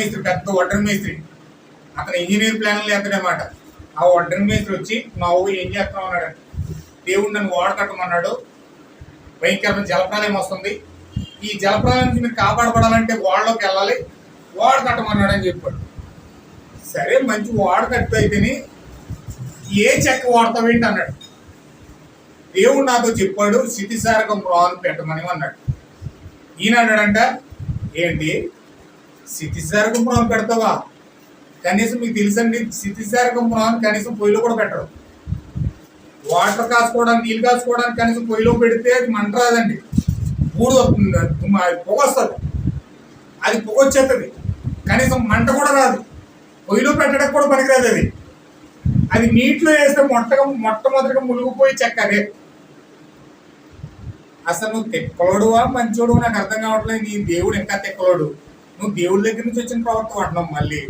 మేస్త్రి పెద్ద వడ్డర్ మేస్త్రి. అతను ఇంజనీర్ ప్లాన్లు ఎత్తడమాట ఆ వడ్డర్ మేస్త్రి వచ్చి మా ఊరు ఏం చేస్తాం అన్నాడు దేవుడు నన్ను ఓడకట్టమన్నాడు భయంకరమైన జలప్రాలయం వస్తుంది. ఈ జలప్రాలయం నుంచి మీరు కాపాడబడాలంటే ఓడలోకి వెళ్ళాలి. వాడ కట్టమన్నాడు అని చెప్పాడు. సరే మంచి వాడ కట్టు అయితేనే ఏ చెక్క వాడతావేంటి అన్నాడు. దేవుడు నాతో చెప్పాడు స్థితిసారకం రాను పెట్టమని అన్నాడు. ఈయన అన్నాడంట ఏంటి? స్థితిసారకం రాను పెడతావా? కనీసం మీకు తెలుసండి స్థితిసారకం రాను కనీసం పొయ్యిలో కూడా పెట్టరు. వాటర్ కాసుకోవడానికి నీళ్ళు కాసుకోవడానికి కనీసం పొయ్యిలో పెడితే అది మంట రాదండి. బూడు వస్తుంది పొగ వస్తుంది. అది పొగ వచ్చేస్తుంది. కనీసం మంట కూడా రాదు. పొయ్యిలో పెట్టడానికి కూడా పనికిరాదు అది. అది నీటిలో వేస్తే మొట్టగా మొట్టమొదటిగా మునిగిపోయి చెక్క అదే. అసలు నువ్వు తెక్కలోడువా మంచోడు నాకు అర్థం కావట్లేదు. నీ దేవుడు ఇంకా తెక్కలోడు. నువ్వు దేవుడి దగ్గర నుంచి వచ్చిన ప్రవర్తన అంటున్నావు మళ్ళీ.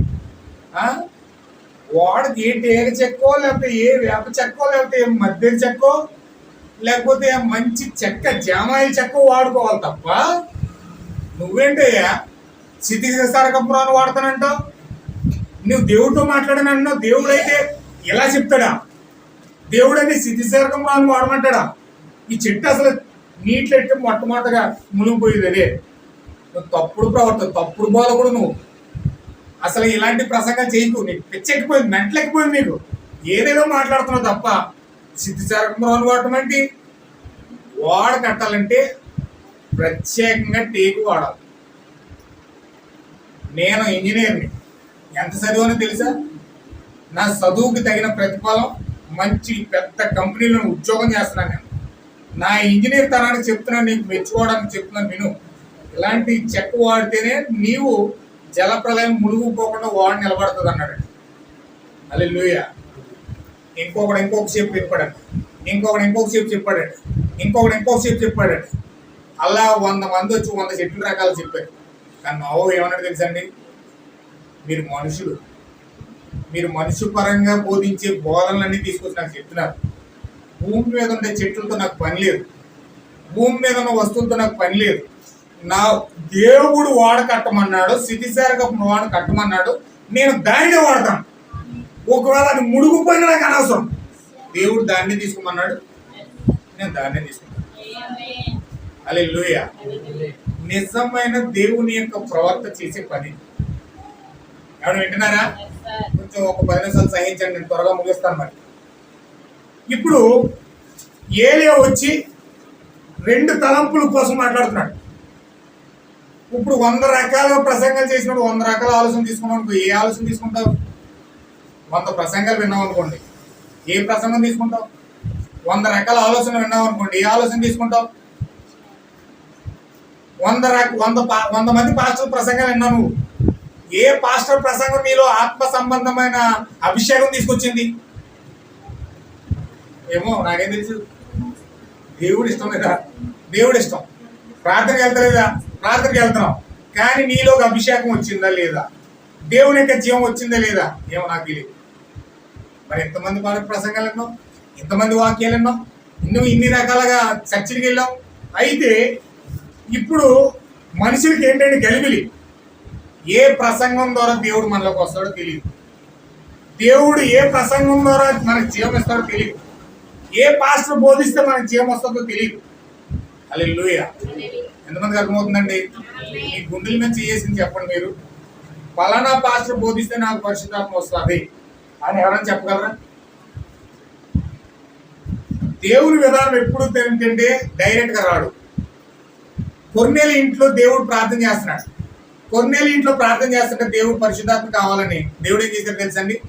వాడికి ఏ టేగ చెక్కో లేకపోతే ఏ వేప చెక్కో లేకపోతే ఏ మధ్య చెక్కో లేకపోతే మంచి చెక్క జామాయి చెక్క వాడుకోవాలి తప్ప నువ్వేంటయ్యా? స్థితిసారకపురాన్ని వాడతానంటావు? నువ్వు దేవుడితో మాట్లాడనన్నా దేవుడు అయితే ఎలా చెప్తాడా? దేవుడు అని స్థితిసారకపురాన్ని వాడమంటాడా? ఈ చెట్టు అసలు నీటిలో మొట్టమొదటగా మునిగిపోయేది అదే. నువ్వు తప్పుడు ప్రవర్తన తప్పుడు బోధకుడు నువ్వు. అసలు ఇలాంటి ప్రసంగం చేయకు. నీకు పిచ్చెక్కిపోయింది మెంటలెక్కిపోయింది నీకు. ఏదేదో మాట్లాడుతున్నావు తప్ప. సిద్ధిచారకం వాడటం అంటే వాడ కట్టాలంటే ప్రత్యేకంగా టేకు వాడాలి. నేను ఇంజనీర్ని. ఎంత చదివానో తెలుసా? నా చదువుకి తగిన ప్రతిఫలం మంచి పెద్ద కంపెనీలో ఉద్యోగం చేస్తున్నాను నేను. నా ఇంజనీర్ తనానికి చెప్తున్నాను నీకు మెచ్చుకోవడానికి చెప్తున్నాను నేను ఇలాంటి చెక్క వాడితేనే నీవు జలప్రలయం మునిగిపోకుండా వాడు నిలబడుతుంది అన్నాడు అల్లి లూయ ఇంకొకడు ఇంకొక సేపు చెప్పాడట ఇంకొకడు ఇంకొక సేపు చెప్పాడండి. ఇంకొకడు ఇంకొక సేపు చెప్పాడట అలా వంద మంది వచ్చి వంద చెట్లు రకాలు చెప్పారు. కానీ నవ్వు ఏమన్నాడు తెలుసండి? మీరు మనుషులు. మీరు మనుషు పరంగా బోధించే బోధనలన్నీ తీసుకొచ్చి నాకు చెప్తున్నారు. భూమి మీద ఉండే చెట్లతో నాకు పని లేదు. భూమి మీద ఉన్న వస్తువులతో నాకు పని లేదు. నా దేవుడు వాడ కట్టమన్నాడు స్థితిసారక వాడు కట్టమన్నాడు నేను దానినే వాడతాను. ఒకవేళ అది ముడుగుపోయినా నాకు అనవసరం. దేవుడు దాన్ని తీసుకోమన్నాడు నేను దాన్నే తీసుకుంటాను అలే నిజమైన దేవుని యొక్క ప్రవర్త చేసే పని. ఎవరు వింటున్నారా? కొంచెం ఒక పది నిమిషాలు సహించండి నేను త్వరగా ముగిస్తాను మరి. ఇప్పుడు ఏలే వచ్చి రెండు తలంపుల కోసం మాట్లాడుతున్నాడు. ఇప్పుడు వంద రకాల ప్రసంగాలు చేసినప్పుడు వంద రకాల ఆలోచన తీసుకున్నాం అనుకో. ఏ ఆలోచన తీసుకుంటావు? వంద ప్రసంగాలు విన్నాం అనుకోండి. ఏ ప్రసంగం తీసుకుంటావు? వంద రకాల ఆలోచన విన్నాం అనుకోండి. ఏ ఆలోచన తీసుకుంటావు? వంద రక వంద పా- వంద మంది పాస్టర్ ప్రసంగాలు విన్నావు నువ్వు ఏ పాస్టర్ ప్రసంగం నీలో ఆత్మ సంబంధమైన అభిషేకం తీసుకొచ్చింది? ఏమో నాకేం తెలుసు. దేవుడు ఇష్టం లేదా? దేవుడు ఇష్టం. ప్రార్థనకి వెళ్తలేదా? ప్రార్థనకి వెళ్తున్నాం. కానీ నీలో ఒక అభిషేకం వచ్చిందా లేదా? దేవుని యొక్క జీవం వచ్చిందా లేదా? ఏమో నాకు తెలియదు మరి ఎంతమంది పాలకు ప్రసంగాలు విన్నావు ఎంతమంది వాక్యాలు విన్నావు నువ్వు ఇన్ని రకాలుగా చర్చికి వెళ్ళావు అయితే ఇప్పుడు మనుషులకి ఏంటంటే గలిబిలి. ఏ ప్రసంగం ద్వారా దేవుడు మనలోకి వస్తాడో తెలియదు దేవుడు ఏ ప్రసంగం ద్వారా మనకు జీవం ఇస్తాడో తెలియదు ఏ పాస్టర్ బోధిస్తే మనకు జీవం వస్తుందో తెలియదు అలా లూయ ఎంతమందికి అర్థమవుతుందండి? మీ గుండెల మీద చేసింది చెప్పండి మీరు. పలానా పాస్టర్ బోధిస్తే నాకు పరిశుద్ధాత్మ వస్తుంది. అని ఎవరైనా చెప్పగలరా? దేవుని విధానం ఎప్పుడు ఏంటంటే డైరెక్ట్గా రాడు. కొన్నేళ్ళ ఇంట్లో దేవుడు ప్రార్థన చేస్తున్నాడు. కొన్నేళ్ళ ఇంట్లో ప్రార్థన చేస్తుంటే దేవుడు పరిశుద్ధాత్మ కావాలని దేవుడు ఏం చేశాడు తెలుసండి?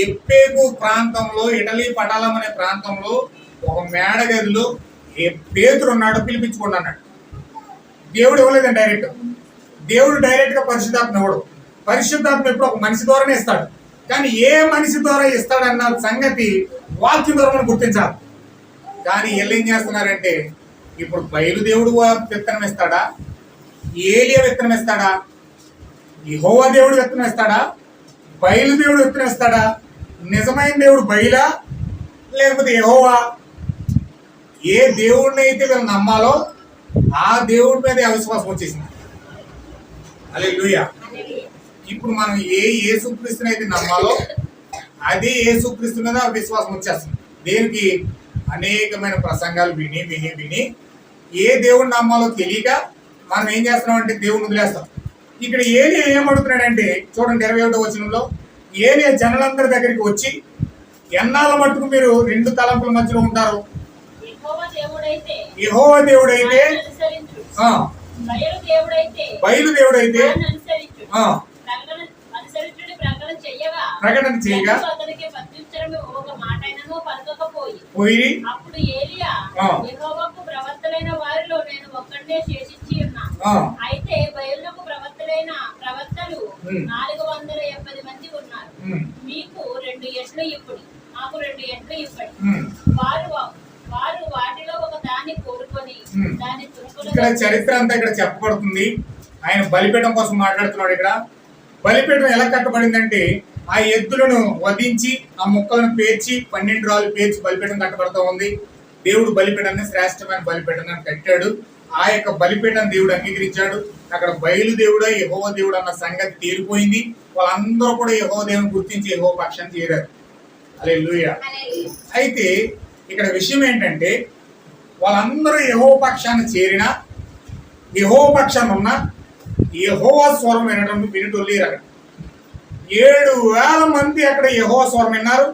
ఎప్పేకు ప్రాంతంలో ఇటలీ పటాలం అనే ప్రాంతంలో ఒక మేడ గదిలో ఏ పేతురు ఉన్నాడో పిలిపించుకోండి అన్నాడు. దేవుడు ఇవ్వలేదండి డైరెక్ట్ దేవుడు డైరెక్ట్గా పరిశుద్ధాత్మ ఇవ్వడు. పరిశుద్ధాత్మ ఎప్పుడు ఒక మనిషి ద్వారానే ఇస్తాడు. కానీ ఏ మనిషి ద్వారా ఇస్తాడన్న సంగతి వాక్యం ద్వారా మనం గుర్తించాలి. కానీ వీళ్ళు ఏం చేస్తున్నారంటే ఇప్పుడు బయలుదేవుడు విత్తనం ఇస్తాడా? ఏలియా విత్తనం ఇస్తాడా? యెహోవా దేవుడు విత్తనం ఇస్తాడా? బయలుదేవుడు విత్తనం ఇస్తాడా? నిజమైన దేవుడు బయలా? లేకపోతే ఎహోవా ఏ దేవుడిని అయితే వీళ్ళు నమ్మాలో ఆ దేవుడి మీద అవిశ్వాసం వచ్చేసింది. అలే ఇప్పుడు మనం ఏ ఏసుక్రీస్తుని అయితే నమ్మాలో అదే ఏసుక్రీస్తు మీద విశ్వాసం వచ్చేస్తుంది. దేనికి? అనేకమైన ప్రసంగాలు విని విని విని ఏ దేవుడిని నమ్మాలో తెలియక మనం ఏం చేస్తున్నాం అంటే దేవుడిని వదిలేస్తాం. ఇక్కడ ఏలియా ఏమడుతున్నాడంటే చూడండి ఇరవై ఒకటో వచనంలో ఏలియా జనులందరి దగ్గరికి వచ్చి ఎన్నాళ్ళ మట్టుకు మీరు రెండు తలంపుల మధ్యలో ఉంటారు? యెహోవా దేవుడైతే బయలు దేవుడైతే ప్రకటన చేయగా పోయి అప్పుడు ఏలియా. యెహోవాకు ప్రవక్తలైన వారిలో నేను ఒక్కడే శేషించి ఉన్నా. అయితే బయలునకు ప్రవక్తలైన ప్రవక్తలు ఉమ్. నాలుగు వందల ఎనభై మంది ఉన్నారు. మీకు రెండు ఎట్లు ఇప్పుడు మాకు రెండు ఎట్లు ఇవ్వండి. వారు వారు వాటిలో ఒక దాన్ని కోరుకొని Hmm. దాన్ని ఇక్కడ చరిత్ర అంతా ఇక్కడ చెప్పబడుతుంది. ఆయన బలిపీఠం కోసం మాట్లాడుతున్నాడు ఇక్కడ. బలిపీఠం ఎలా కట్టబడిందంటే ఆ ఎద్దులను వధించి ఆ ముక్కలను పేర్చి పన్నెండు రాళ్ళు పేర్చి బలిపీఠం కట్టబడుతూ ఉంది. దేవుడు బలిపీఠాన్ని శ్రేష్టమైన బలిపీఠాన్ని కట్టాడు. ఆ యొక్క బలిపీఠం దేవుడు అంగీకరించాడు. అక్కడ బయలు దేవుడు యహోవ దేవుడు అన్న సంగతి తేలిపోయింది. వాళ్ళందరూ కూడా యహోవ దేవుని గుర్తించి యహోవ పక్షాన్ని చేరారు. అలే అయితే ఇక్కడ విషయం ఏంటంటే వాళ్ళందరూ యహో పక్షాన్ని చేరిన యహో పక్షాన్ని ఉన్న యహోవా స్వరం వినడం వినుటోళ్ళు అక్కడ ఏడు వేల మంది అక్కడ యహోవా స్వరం విన్నారు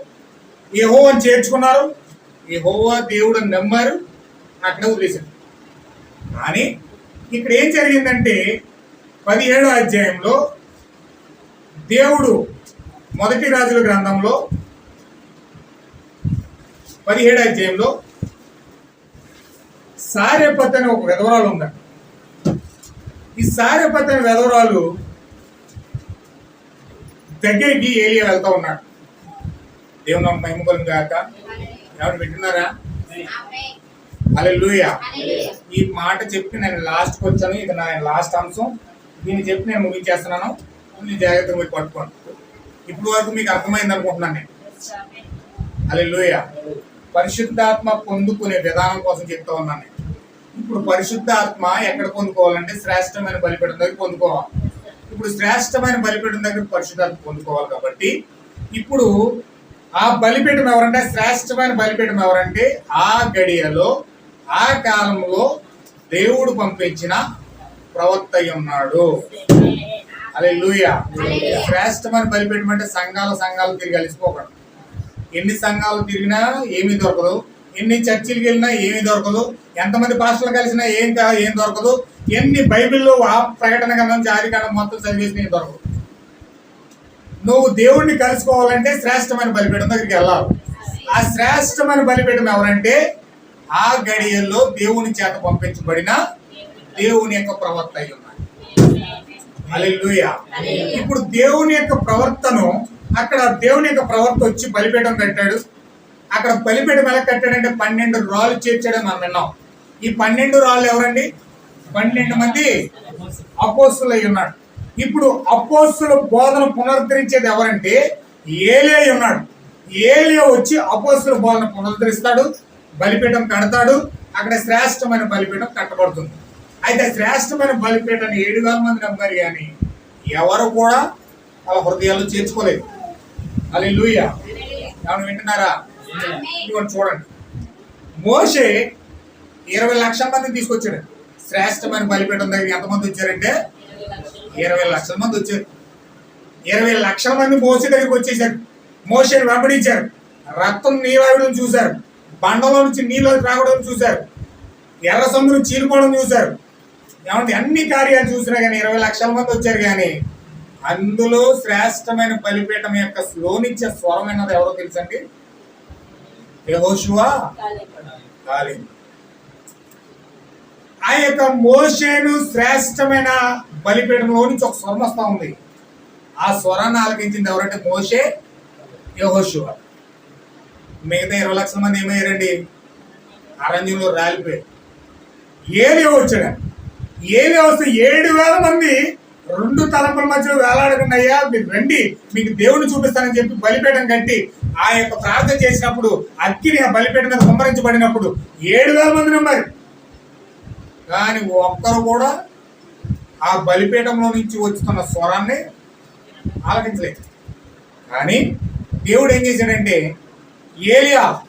యహోవని చేర్చుకున్నారు యహోవా దేవుడు నమ్మారు అక్కడ వదిలేశారు. కానీ ఇక్కడ ఏం జరిగిందంటే పదిహేడో అధ్యాయంలో దేవుడు మొదటి రాజుల గ్రంథంలో పదిహేడు అధ్యాయంలో సారెపత్ అనే ఒక విధవరాలు ఉందండి ఈ సారెపత్ అనే విధవరాలు దగ్గరికి ఏలియా వెళ్తా ఉన్నాడు. దేవుని నామం మహిమ కలుగును గాక. ఎవరు వింటున్నారా? అలా ఈ మాట చెప్పి నేను లాస్ట్కి వచ్చాను. ఇది నా లాస్ట్ అంశం. దీన్ని చెప్పి నేను ముగించేస్తున్నాను. కొంచెం జాగ్రత్తగా మీరు పట్టుకోండి. ఇప్పుడు వరకు మీకు అర్థమైంది అనుకుంటున్నాను నేను. అలెలుయ పరిశుద్ధాత్మ పొందుకునే విధానం కోసం చెప్తా ఉన్నాను నేను. ఇప్పుడు పరిశుద్ధాత్మ ఎక్కడ పొందుకోవాలంటే శ్రేష్టమైన బలిపీఠం దగ్గర పొందుకోవాలి. ఇప్పుడు శ్రేష్టమైన బలిపీఠం దగ్గర పరిశుద్ధాత్మ పొందుకోవాలి కాబట్టి ఇప్పుడు ఆ బలిపీఠం ఎవరంటే శ్రేష్టమైన బలిపీఠం ఎవరంటే ఆ గడియలో ఆ కాలంలో దేవుడు పంపించిన ప్రవక్త ఉన్నాడు. అలే శ్రేష్టమైన బలిపీఠం అంటే సంఘాల సంఘాలు తిరిగి కలిసిపోకూడదు ఎన్ని సంఘాలు తిరిగినా ఏమీ దొరకదు. ఎన్ని చర్చిలకు వెళ్ళినా ఏమీ దొరకదు. ఎంతమంది పాస్టర్లు కలిసినా ఏం ఏం దొరకదు. ఎన్ని బైబిల్లో ఆ ప్రకటన కన్నా జారి మొత్తం చదివేసిన ఏం దొరకదు. నువ్వు దేవుణ్ణి కలుసుకోవాలంటే శ్రేష్టమైన బలిపీఠం దగ్గరికి వెళ్ళాలి. ఆ శ్రేష్టమైన బలిపీఠం ఎవరంటే ఆ గడియల్లో దేవుని చేత పంపించబడిన దేవుని యొక్క ప్రవర్త అయి ఉన్నాడు ఇప్పుడు దేవుని యొక్క ప్రవర్తను అక్కడ దేవుని యొక్క ప్రవర్త వచ్చి బలిపీఠం కట్టాడు. అక్కడ బలిపీఠం ఎలా కట్టాడంటే పన్నెండు రాళ్ళు చేర్చాడని మనం విన్నాం. ఈ పన్నెండు రాళ్ళు ఎవరండి? పన్నెండు మంది అపోస్తులు అయి ఉన్నాడు. ఇప్పుడు అపోస్తుల బోధన పునరుద్ధరించేది ఎవరంటే ఏలియా అయి ఉన్నాడు. ఏలియా వచ్చి అపోస్తుల బోధన పునరుద్ధరిస్తాడు బలిపీఠం కడతాడు అక్కడ శ్రేష్టమైన బలిపీఠం కట్టబడుతుంది. అయితే శ్రేష్టమైన బలిపీఠాన్ని ఏడు వేల మంది నమ్మారు కానీ ఎవరు కూడా వాళ్ళ హృదయాలు చేర్చుకోలేదు. అది లూయ ఏమైనా వింటున్నారా చూడండి. మోషే ఇరవై లక్షల మంది తీసుకొచ్చాడు. శ్రేష్టమైన బలిపీఠం దగ్గర ఎంతమంది వచ్చారంటే? ఇరవై లక్షల మంది వచ్చారు. ఇరవై లక్షల మంది మోసే దగ్గరికి వచ్చేసారు. మోసేని వెంబడించారు. రక్తం నీరావడం చూశారు. బండలో నుంచి నీళ్ళు రావడం చూశారు. ఎర్ర సముద్రం చీలిపోవడం చూశారు. ఏమంటే అన్ని కార్యాలు చూసినా కానీ ఇరవై లక్షల మంది వచ్చారు కానీ అందులో శ్రేష్టమైన బలిపీఠం యొక్క స్లోనిచ్చే స్వరం అన్నది ఎవరో తెలుసండి? యెహోషువా? కాలేదు ఆ యొక్క మోషేను శ్రేష్టమైన బలిపీఠంలో నుంచి ఒక స్వరం వస్తా ఉంది. ఆ స్వరాన్ని ఆలకించింది ఎవరంటే మోషే యహోశివ మిగతా ఇరవై లక్షల మంది ఏమయ్యారండి? అరణ్యంలో రాలిపోయారు. ఏలి వచ్చాడు. ఏలి వస్తే ఏడు వేల మంది రెండు తలంపుల మధ్యలో వేలాడకుండా అయ్యా మీరు రండి మీకు దేవుని చూపిస్తానని చెప్పి బలిపీఠం కట్టి ఆ యొక్క ప్రార్థన చేసినప్పుడు అగ్గిని ఆ బలిపీఠం మీద ఏడు వేల మంది నమ్మారు. కానీ ఒక్కరు కూడా ఆ బలిపీఠంలో నుంచి వచ్చుతున్న స్వరాన్ని ఆలకించలేదు. కానీ దేవుడు ఏం చేశాడంటే ఏలియా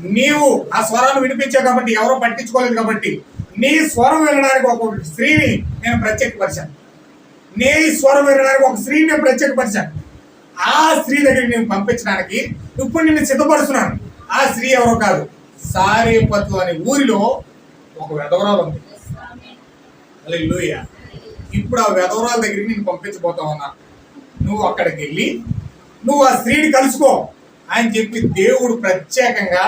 నీవు ఆ స్వరాన్ని వినిపించావు కాబట్టి ఎవరో పట్టించుకోలేదు కాబట్టి నీ స్వరం వినడానికి ఒక స్త్రీని నేను ప్రత్యేకపరిచాను. నీ స్వరం వినడానికి ఒక స్త్రీని నేను ప్రత్యేకపరిచాను. ఆ స్త్రీ దగ్గరికి నేను పంపించడానికి ఇప్పుడు నిన్ను సిద్ధపరుస్తున్నాను. ఆ స్త్రీ ఎవరో కాదు సారేపతు అనే ఊరిలో ఒక వెధవరాలు ఉంది. హల్లెలూయా ఇప్పుడు ఆ వెధవరాల దగ్గరికి నేను పంపించబోతా ఉన్నా. నువ్వు అక్కడికి వెళ్ళి నువ్వు ఆ స్త్రీని కలుసుకో అని చెప్పి దేవుడు ప్రత్యేకంగా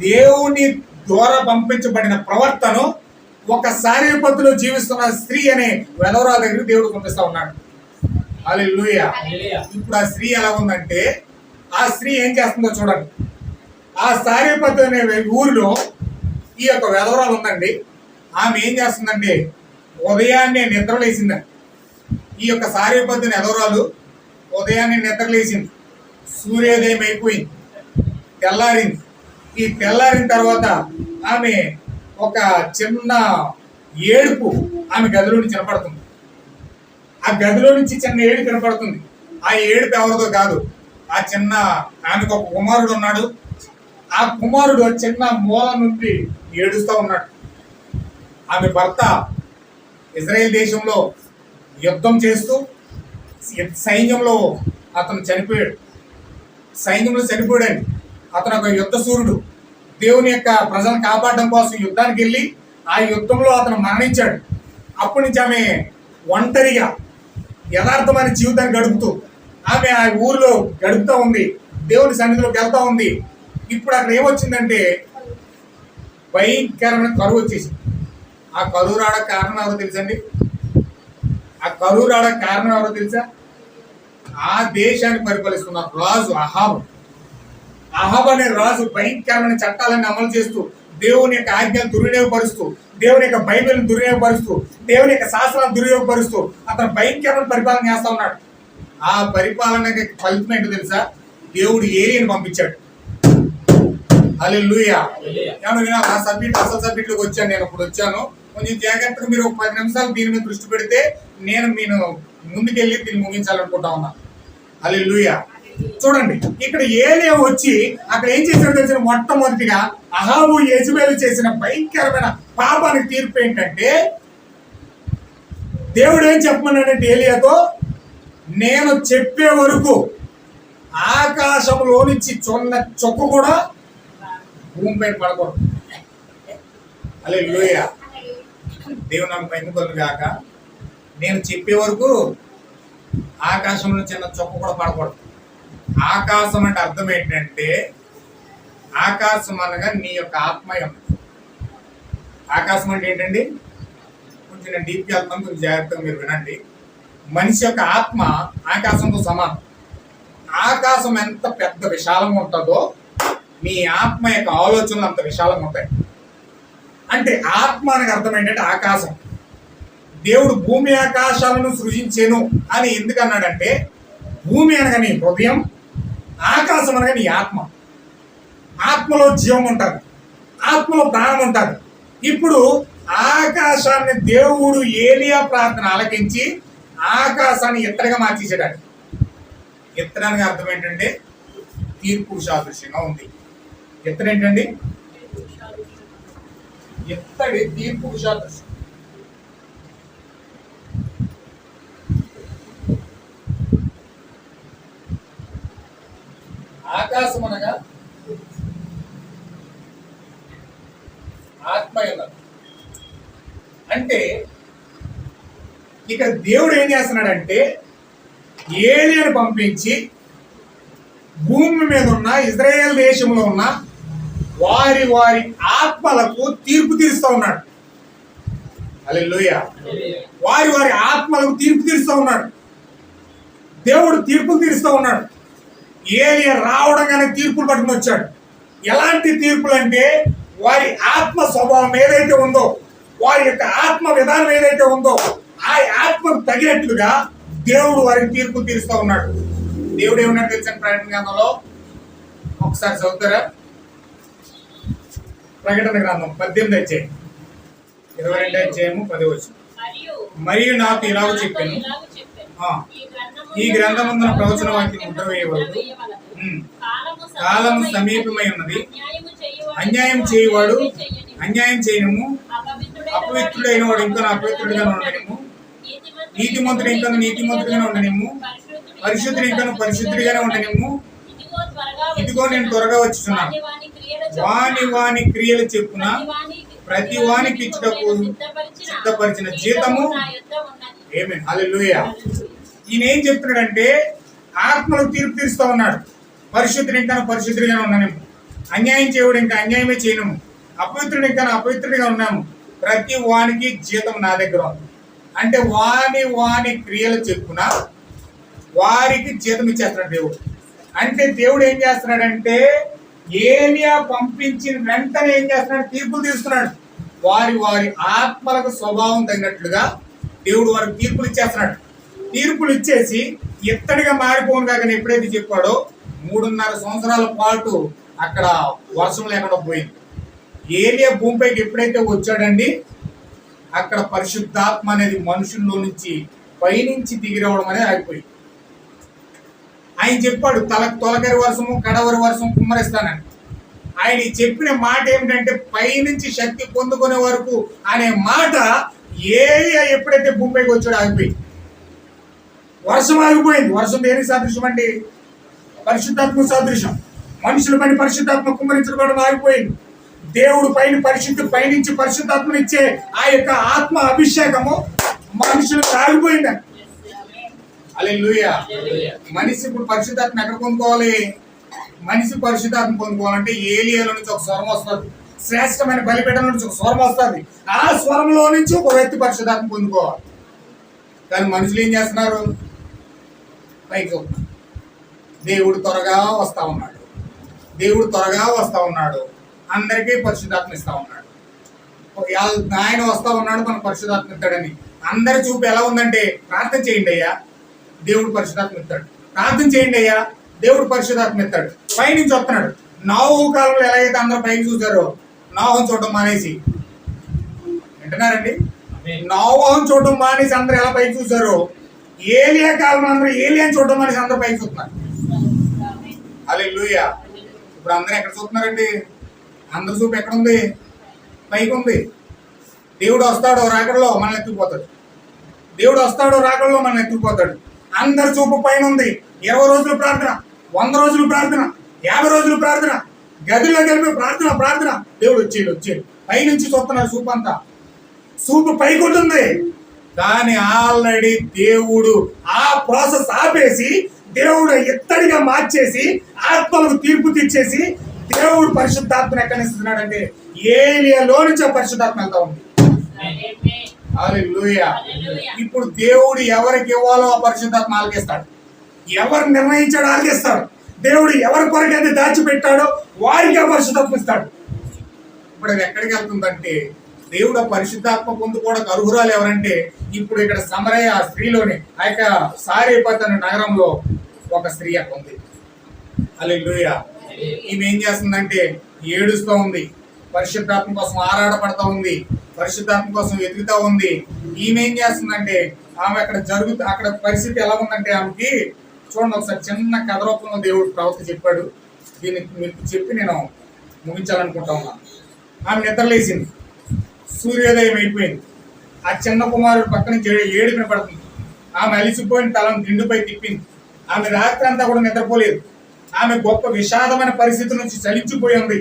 దేవుని ద్వారా పంపించబడిన ప్రవర్తన ఒక సారీపత్తులో జీవిస్తున్న స్త్రీ అనే వెధవరాల దగ్గరికి దేవుడు పంపిస్తా ఉన్నాడు. హల్లెలూయా ఇప్పుడు ఆ స్త్రీ ఎలా ఉందంటే ఆ స్త్రీ ఏం చేస్తుందో చూడండి. ఆ సారీపత్ అనే ఊరిలో ఈ యొక్క వెధవరాలు ఉందండి. ఆమె ఏం చేస్తుందంటే ఉదయాన్నే నిద్రలేసిందండి ఈ యొక్క సారీపద్దుని ఎదవరాలు ఉదయాన్నే నిద్రలేసింది. సూర్యోదయం అయిపోయింది. తెల్లారింది. ఈ తెల్లారిన తర్వాత ఆమె ఒక చిన్న ఏడుపు ఆమె గదిలో నుంచి వినపడుతుంది. ఆ గదిలో నుంచి చిన్న ఏడు కనపడుతుంది ఆ ఏడుపు ఎవరిదో కాదు. ఆ చిన్న ఆమెకు ఒక కుమారుడు ఉన్నాడు. ఆ కుమారుడు చిన్న మూల నుండి ఏడుస్తూ ఉన్నాడు. ఆమె భర్త ఇజ్రాయెల్ దేశంలో యుద్ధం చేస్తూ సైన్యంలో అతను చనిపోయాడు. సైన్యంలో చనిపోయాడు అతను ఒక యుద్ధ సూర్యుడు. దేవుని యొక్క ప్రజలను కాపాడడం కోసం యుద్ధానికి వెళ్ళి ఆ యుద్ధంలో అతను మరణించాడు. అప్పటి నుంచి ఆమె ఒంటరిగా యథార్థమైన జీవితాన్ని గడుపుతూ ఆమె ఆ ఊరిలో గడుపుతూ ఉంది దేవుని సన్నిధిలోకి వెళ్తూ ఉంది. ఇప్పుడు అక్కడ ఏమొచ్చిందంటే భయంకరమైన కరువు వచ్చేసింది. ఆ కరువు రావడం కారణం ఎవరో తెలుసండి ఆ కరువు రావడం కారణం ఎవరో తెలుసా? ఆ దేశాన్ని పరిపాలిస్తున్న రాజు అహాబ్. అహాబ్ అనే రాజు భయంకరమైన చట్టాలను అమలు చేస్తూ దేవుని యొక్క ఆజ్ఞలు దుర్వినియోగపరుస్తూ దేవుని యొక్క బైబిల్ని దుర్వినియోగపరుస్తూ దేవుని యొక్క శాస్త్రాలను దుర్వినియోగపరుస్తూ అతను భయంకరమైన పరిపాలన చేస్తా ఉన్నాడు. ఆ పరిపాలనకి ఫలితం ఏంటో తెలుసా? దేవుడు ఏలియని పంపించాడు. వినా ఆ సబ్జెక్ట్ అసలు సబ్జెక్ట్లోకి వచ్చాను నేను ఇప్పుడు వచ్చాను. కొంచెం జాగ్రత్తగా మీరు ఒక పది నిమిషాలు దీని మీద దృష్టి పెడితే నేను నేను ముందుకెళ్ళి దీన్ని ముగించాలనుకుంటా ఉన్నా. హల్లెలూయా. చూడండి ఇక్కడ ఏలే వచ్చి అక్కడ ఏం చేశాడో తెలిసిన మొట్టమొదటిగా అహాబు యజమేలు చేసిన భయంకరమైన పాపానికి తీర్పు ఏంటంటే దేవుడు ఏం చెప్పమన్నాడంటే ఏలియాతో నేను చెప్పే వరకు ఆకాశంలో నుంచి చొన్న చొక్కు కూడా భూమి పైన పడకూడదు. అలే లోయ దేవుని నమ్మకం ఎన్నుకోలు కాక నేను చెప్పే వరకు ఆకాశంలో చిన్న చొక్క కూడా పడకూడదు. ఆకాశం అంటే అర్థం ఏంటంటే ఆకాశం అనగా నీ యొక్క ఆత్మయం. ఆకాశం అంటే ఏంటండి? కొంచెం నేను డీప్కి వెళ్తాను కొంచెం జాగ్రత్తగా మీరు వినండి. మనిషి యొక్క ఆత్మ ఆకాశంతో సమానం. ఆకాశం ఎంత పెద్ద విశాలంగా ఉంటుందో మీ ఆత్మ యొక్క ఆలోచనలు అంత విశాలంగా ఉంటాయి. అంటే ఆత్మ అనకు అర్థం ఏంటంటే ఆకాశం. దేవుడు భూమి ఆకాశాలను సృజించేను అని ఎందుకు అన్నాడంటే భూమి అనగా నీ హృదయం ఆకాశం అనగా నీ ఆత్మ. ఆత్మలో జీవం ఉంటుంది ఆత్మలో ప్రాణం ఉంటుంది. ఇప్పుడు ఆకాశాన్ని దేవుడు ఏలియా ప్రార్థన ఆలకించి ఆకాశాన్ని ఎత్తడిగా మార్చేసాడు ఎత్తడానికి అర్థం ఏంటంటే తీర్పు సాదృశ్యంగా ఉంది. ఎత్తడి ఏంటండి ఎత్తడి తీర్పు సాదృశ్యం ఆకాశం అనగా ఆత్మయుల అంటే ఇక దేవుడు ఏం చేస్తున్నాడంటే ఏలియను పంపించి భూమి మీద ఉన్న ఇజ్రాయేల్ దేశంలో ఉన్న వారి వారి ఆత్మలకు తీర్పు తీరుస్తూ ఉన్నాడు. అల్లెలుయ వారి వారి ఆత్మలకు తీర్పు తీరుస్తూ ఉన్నాడు. దేవుడు తీర్పులు తీరుస్తూ ఉన్నాడు. ఏలియ రావడంగానే తీర్పులు పట్టుకుని వచ్చాడు. ఎలాంటి తీర్పులు అంటే వారి ఆత్మ స్వభావం ఏదైతే ఉందో వారి యొక్క ఆత్మ విధానం ఏదైతే ఉందో ఆ ఆత్మకు తగినట్లుగా దేవుడు వారికి తీర్పు తీరుస్తూ ఉన్నాడు. దేవుడు ఏమన్నాడు తెలిసిన ప్రకటన ఒకసారి చదువుతారా? ప్రకటన గ్రంథం పద్దెనిమిది వచ్చాయి ఇరవై రెండు అధ్యాయము పది వచ్చి మరియు నాకు ఇలాగ చెప్పాను. ఈ గ్రంథము ఈ గ్రంథమందున ప్రవచన వాక్యం ముద్ర వేయవలదు. కాలము సమీపమై ఉన్నది. అన్యాయం చేయువాడు. అన్యాయం చేయనము. అపవిత్రుడైన వాడు ఇంకా అపవిత్రుడిగా ఉండనిము. నీతిమంతుడు ఇంకా నీతిమంతుడిగానే ఉండనిము. పరిశుద్ధుడు ఇంకా పరిశుద్ధుడిగానే ఉండనిము. ఇదిగో నేను త్వరగా వచ్చుచున్నాను. వాని వాని క్రియల చొప్పున ప్రతి వానికి- ఇచ్చుటకు సిద్ధపరిచిన జీతము. ఏమే హల్లెలూయా ఈయన ఏం చెప్తున్నాడంటే ఆత్మలకు తీర్పు తీరుస్తూ ఉన్నాడు. పరిశుద్ధుడు ఇంకా పరిశుద్ధుడిగానే ఉన్నాము అన్యాయం చేయడు ఇంకా అన్యాయమే చేయను అపవిత్రుడు ఇంకా అపవిత్రుడిగా ఉన్నాము. ప్రతి వానికి జీతం నా దగ్గర ఉంది. అంటే వాని వాని క్రియలు చెప్పున వారికి జీతం ఇచ్చేస్తున్నాడు దేవుడు. అంటే దేవుడు ఏం చేస్తున్నాడంటే ఏలియా పంపించిన వెంటనే ఏం చేస్తున్నాడు? తీర్పులు తీస్తున్నాడు. వారి వారి ఆత్మలకు స్వభావం తగినట్లుగా దేవుడు వారికి తీర్పులు ఇచ్చేస్తున్నాడు. తీర్పులు ఇచ్చేసి ఇత్తడిగా మారిపోను కాక ఎప్పుడైతే చెప్పాడో మూడున్నర సంవత్సరాల పాటు అక్కడ వర్షం లేకుండా పోయింది. ఏలియా భూమిపైకి ఎప్పుడైతే వచ్చాడండి? అక్కడ పరిశుద్ధాత్మ అనేది మనుషుల్లో నుంచి పైనుంచి దిగిరవడం అనేది ఆగిపోయింది. ఆయన చెప్పాడు తల తొలకరి వర్షము కడవరి వర్షం కుమ్మరిస్తానని. ఆయన చెప్పిన మాట ఏమిటంటే పైనుంచి శక్తి పొందుకునే వరకు అనే మాట ఏలియా ఎప్పుడైతే భూమిపైకి వచ్చాడో ఆగిపోయింది. వర్షం ఆగిపోయింది. వర్షం దేనికి సాదృశ్యం అండి? పరిశుద్ధాత్మ సాదృశ్యం. మనుషుల పైన పరిశుద్ధాత్మ కుమ్మరించడం ఆగిపోయింది. దేవుడు పైన పరిశుద్ధి పైనుంచి పరిశుద్ధాత్మనిచ్చే ఆ యొక్క ఆత్మ అభిషేకము మనుషులకు ఆగిపోయిందండి. మనిషి ఇప్పుడు పరిశుద్ధాత్మ ఎక్కడ పొందుకోవాలి మనిషి పరిశుద్ధాత్మ పొందుకోవాలంటే ఏలియాలో నుంచి ఒక స్వరం వస్తుంది? శ్రేష్టమైన బలిపీఠం నుంచి ఒక స్వరం వస్తుంది. ఆ స్వరంలో నుంచి ఒక వ్యక్తి పరిశుద్ధాత్మ పొందుకోవాలి. కానీ మనుషులు ఏం చేస్తున్నారు? పైకి దేవుడు త్వరగా వస్తా ఉన్నాడు. దేవుడు త్వరగా వస్తా ఉన్నాడు. అందరికీ పరిశుద్ధాత్మ ఇస్తా ఉన్నాడు. ఆయన వస్తా ఉన్నాడు మన పరిశుద్ధాత్మ ఇస్తాడని. అందరి చూపు ఎలా ఉందంటే ప్రార్థన చేయండి అయ్యా. దేవుడు పరిశుద్ధాత్మ ఇస్తాడు ప్రార్థన చేయండి అయ్యా. దేవుడు పరిశుద్ధాత్మ ఇస్తాడు పైనుంచి వస్తున్నాడు. నావు కాలంలో ఎలాగైతే అందరూ పైకి చూసారో నావం చూడటం మానేసి. వింటున్నారండి? నావం చూడటం మానేసి అందరూ ఎలా పైకి చూసారో ఏలియా కాలం అందరూ ఏలియా చూడటం మానేసి అందరూ పైకి చూస్తున్నారు. అలే ఇప్పుడు అందరూ ఎక్కడ చూస్తున్నారండి? అందరి చూపు ఎక్కడ ఉంది? పైకి ఉంది. దేవుడు వస్తాడు రాకడలో మనల్ని ఎత్తుకుపోతాడు. దేవుడు వస్తాడు రాకడలో మనల్ని ఎత్తుకుపోతాడు. అందరి చూపు పైన ఉంది. ఇరవై రోజులు ప్రార్థన వంద రోజులు ప్రార్థన యాభై రోజులు ప్రార్థన గదిలో కలిపి ప్రార్థన ప్రార్థన. దేవుడు వచ్చేడు వచ్చేడు. పైనుంచి చూస్తున్నాడు చూపు అంతా. చూపు పైకుంటుంది కానీ ఆల్రెడీ దేవుడు ఆ ప్రాసెస్ ఆపేసి దేవుడు ఎత్తడిగా మార్చేసి ఆత్మలకు తీర్పు తెచ్చేసి దేవుడు పరిశుద్ధాత్మను ఎక్కడ ఇస్తున్నాడంటే ఏలియాలో నుంచి పరిశుద్ధాత్మ వెళ్తా ఉంది. ఇప్పుడు దేవుడు ఎవరికి ఇవ్వాలో ఆ పరిశుద్ధాత్మ ఆలకిస్తాడు. ఎవరు నిర్ణయించాడో ఆలకిస్తాడు. దేవుడు ఎవరి కొరకైతే దాచిపెట్టాడో వారికి ఆ పరిశుద్ధాత్మ ఇస్తాడు. ఇప్పుడు అది ఎక్కడికి వెళ్తుందంటే దేవుడు ఆ పరిశుద్ధాత్మ పొందుకోవడానికి అర్హురాలు ఎవరంటే ఇప్పుడు ఇక్కడ సమరయ్య ఆ స్త్రీలోని ఆ యొక్క సారేపత్ అనే నగరంలో ఒక స్త్రీ అక్కడ ఉంది. అల్లెలుయ ఈమె ఏం చేస్తుందంటే ఏడుస్తూ ఉంది. పరిశుద్ధాత్మ కోసం ఆరాటపడతా ఉంది. పరిశుద్ధాత్మ కోసం ఎదుగుతా ఉంది. ఈమె ఏం చేస్తుందంటే ఆమె అక్కడ జరుగుతూ అక్కడ పరిస్థితి ఎలా ఉందంటే ఆమెకి చూడండి ఒకసారి చిన్న కథ రూపంలో దేవుడు ప్రవక్త చెప్పాడు. దీన్ని మీకు చెప్పి నేను ముగించాలనుకుంటా ఉన్నాను ఆమె నిద్రలేసింది. సూర్యోదయం అయిపోయింది. ఆ చిన్న కుమారుడు పక్క నుంచి ఏడు వినపడుతుంది. ఆమె అలిసిపోయిన తలను దిండుపై తిప్పింది. ఆమె రాత్రి అంతా కూడా నిద్రపోలేదు. ఆమె గొప్ప విషాదమైన పరిస్థితి నుంచి చలించిపోయి ఉంది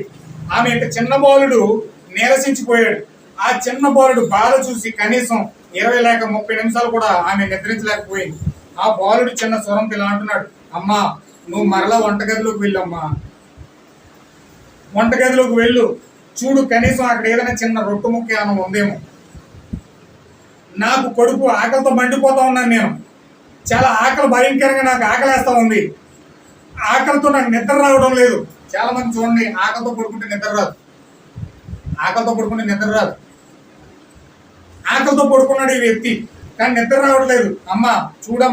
ఆమె యొక్క చిన్న బాలుడు నీరసించిపోయాడు. ఆ చిన్న బాలుడు బాధ చూసి కనీసం ఇరవై లేక ముప్పై నిమిషాలు కూడా ఆమె నిద్రించలేకపోయింది. ఆ బాలుడు చిన్న స్వరంతో ఇలా అంటున్నాడు అమ్మా నువ్వు మరలా వంటగదిలోకి వెళ్ళమ్మా. వంటగదిలోకి వెళ్ళు. చూడు కనీసం అక్కడ ఏదైనా చిన్న రొట్టు ముక్క ఏమైనా ఉందేమో. నాకు కొడుకు ఆకలితో మండిపోతా ఉన్నాను నేను. చాలా ఆకలి భయంకరంగా నాకు ఆకలేస్తా ఉంది. ఆకలితో నాకు నిద్ర రావడం లేదు. చాలా మంది చూడండి ఆకలితో పడుకుంటే నిద్ర రాదు. ఆకలితో పడుకుంటే నిద్ర రాదు. ఆకలితో పడుకున్నాడు ఈ వ్యక్తి కానీ నిద్ర రావట్లేదు. అమ్మ చూడమ్మ.